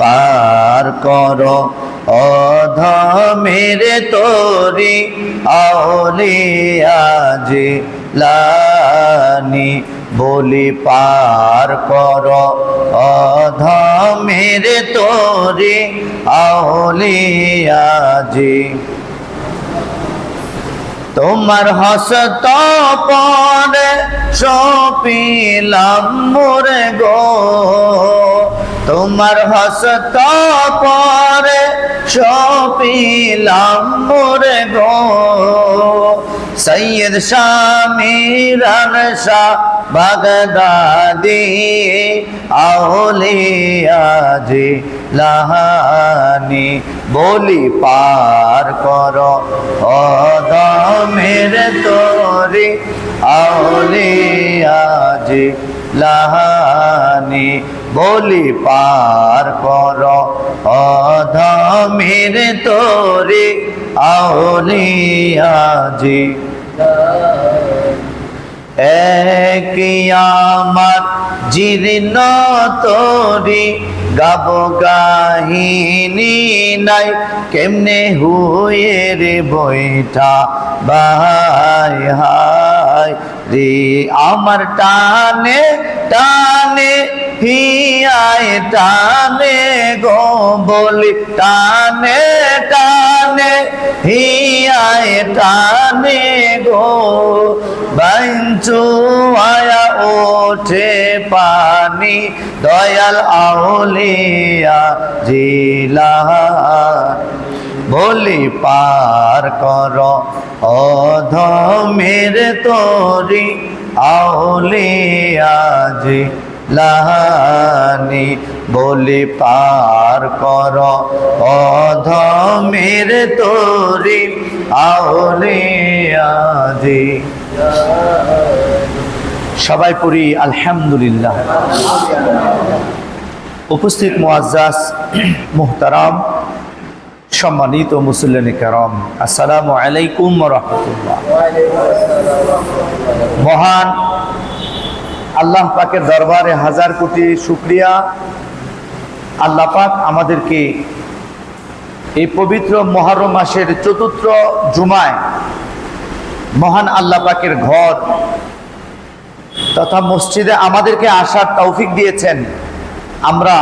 পার কর। অধমের তোরি আউলিয়া জিলানি বলি পার কর। অধমের তোরি আউলিয়া জি তোমার হসত পরে সপিলাম মোরে গো। তোমার হসত পরে সপিলাম মোরে গো। সৈয়দ শামিরান শাহ বাগদাদি, আউলিয়া জি লাহানি বলি পার কর। অদমের তোরি, আউলিয়া জি লাহানি বলি পার কর, অধমের তোরি আউলিয়া জি আমার জীর্ণ তরি, গাব গাহিনী নাই, কেমনে হুয়ে রে বইটা বাই হাই রে। আমার টানে টানে হিয়ায় টানে গো বলি, টানে টানে, হিয়ায় টানে গো। বাঞ্চু আয়া ওঠে পানি, দয়াল আউলিয়া জিলা। বলি, পার কর অধমের তোরি আউলিয়া জি লাহানি বলি পার কর, অধমের তোরি আউলিয়া জি সবাই পড়ি আলহামদুলিল্লাহ। উপস্থিত মুআজ্জাজ মুহতারাম, সম্মানিত মুসল্লিন কারাম, আসসালামু আলাইকুম রহমতুল্লাহ। মহান আল্লাহ পাকের দরবারে হাজার কোটি শুক্রিয়া। আল্লাহ পাক আমাদেরকে এই পবিত্র মহরম মাসের চতুর্থ জুমায় মহান আল্লাহ পাকের ঘর তথা মসজিদে আমাদেরকে আসার তৌফিক দিয়েছেন। আমরা